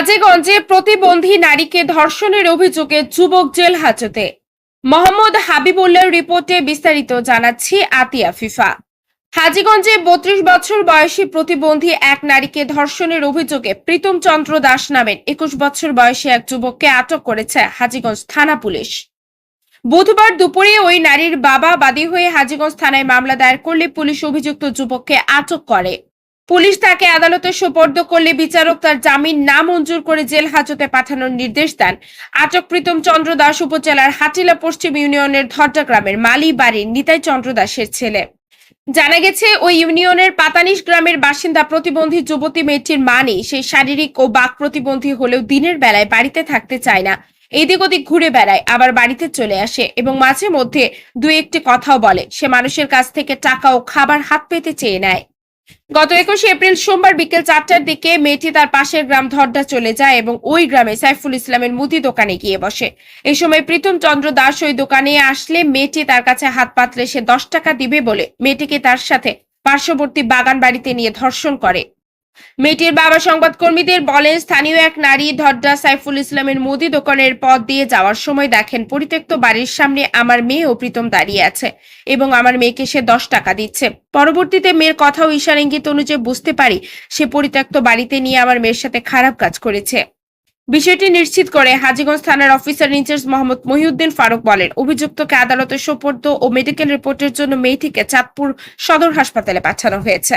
হাজীগঞ্জে প্রতিবন্ধী নারীকে ধর্ষণের অভিযোগে যুবক জেল হাজতে। মোহাম্মদ হাবিবুল্লাহর রিপোর্টে বিস্তারিত জানাচ্ছি আতিয়া ফিফা। হাজীগঞ্জে বত্রিশ বছর বয়সী প্রতিবন্ধী এক নারীকে ধর্ষণের অভিযোগে প্রীতম চন্দ্র দাস নামের একুশ বছর বয়সী এক যুবককে আটক করেছে হাজীগঞ্জ থানা পুলিশ। বুধবার দুপুরে ওই নারীর বাবা বাদী হয়ে হাজীগঞ্জ থানায় মামলা দায়ের করলে পুলিশ অভিযুক্ত যুবককে আটক করে। পুলিশ তাকে আদালতে সোপর্দ করলে বিচারক তার জামিন না মঞ্জুর করে জেল হাজতে পাঠানোর নির্দেশ দেন। আটক প্রীতম চন্দ্র দাস উপজেলার হাটিলা পশ্চিম ইউনিয়নের ধরটা গ্রামের মালি বাড়ির নিতাই চন্দ্র দাসের ছেলে। জানা গেছে, ওই ইউনিয়নের পাতানিশ গ্রামের বাসিন্দা প্রতিবন্ধী যুবতী মেয়েটির মানি সেই শারীরিক ও বাক প্রতিবন্ধী হলেও দিনের বেলায় বাড়িতে থাকতে চায় না। এদিক ওদিক ঘুরে বেড়ায়, আবার বাড়িতে চলে আসে এবং মাঝে মধ্যে দু একটি কথাও বলে। সে মানুষের কাছ থেকে টাকা ও খাবার হাত পেতে চেয়ে নেয়। গত একুশে এপ্রিল সোমবার বিকেল চারটার দিকে মেয়েটি তার পাশের গ্রাম ধরডা চলে যায় এবং ওই গ্রামে সাইফুল ইসলামের মুদি দোকানে গিয়ে বসে। এই সময় প্রীতম চন্দ্র দাস ওই দোকানে আসলে মেয়েটি তার কাছে হাত পাতলে সে দশ টাকা দিবে বলে মেয়েটিকে তার সাথে পার্শ্ববর্তী বাগান বাড়িতে নিয়ে ধর্ষণ করে। মেয়েটির বাবা সংবাদকর্মীদের বলেন, স্থানীয় এক নারী ধরডা সাইফুল ইসলামের মুদি দোকানের পথ দিয়ে যাওয়ার সময় দেখেন, পরিত্যক্ত বাড়ির সামনে আমার মেয়ে ও প্রীতম দাঁড়িয়ে আছে এবং আমার মেয়েকে সে দশ টাকা দিচ্ছে। পরবর্তীতে মেয়ের কথা ও ইশারা ইঙ্গিত অনুযায়ী বুঝতে পারি, সে পরিত্যক্ত বাড়িতে নিয়ে আমার মেয়ের সাথে খারাপ কাজ করেছে। বিষয়টি নিশ্চিত করে হাজীগঞ্জ থানার officer in charge Mohammad Mohiuddin Faruk বলেন, অভিযুক্তকে আদালতে সোপর্দ ও মেডিকেল রিপোর্টের জন্য মেয়েটিকে চাঁদপুর সদর হাসপাতালে পাঠানো হয়েছে।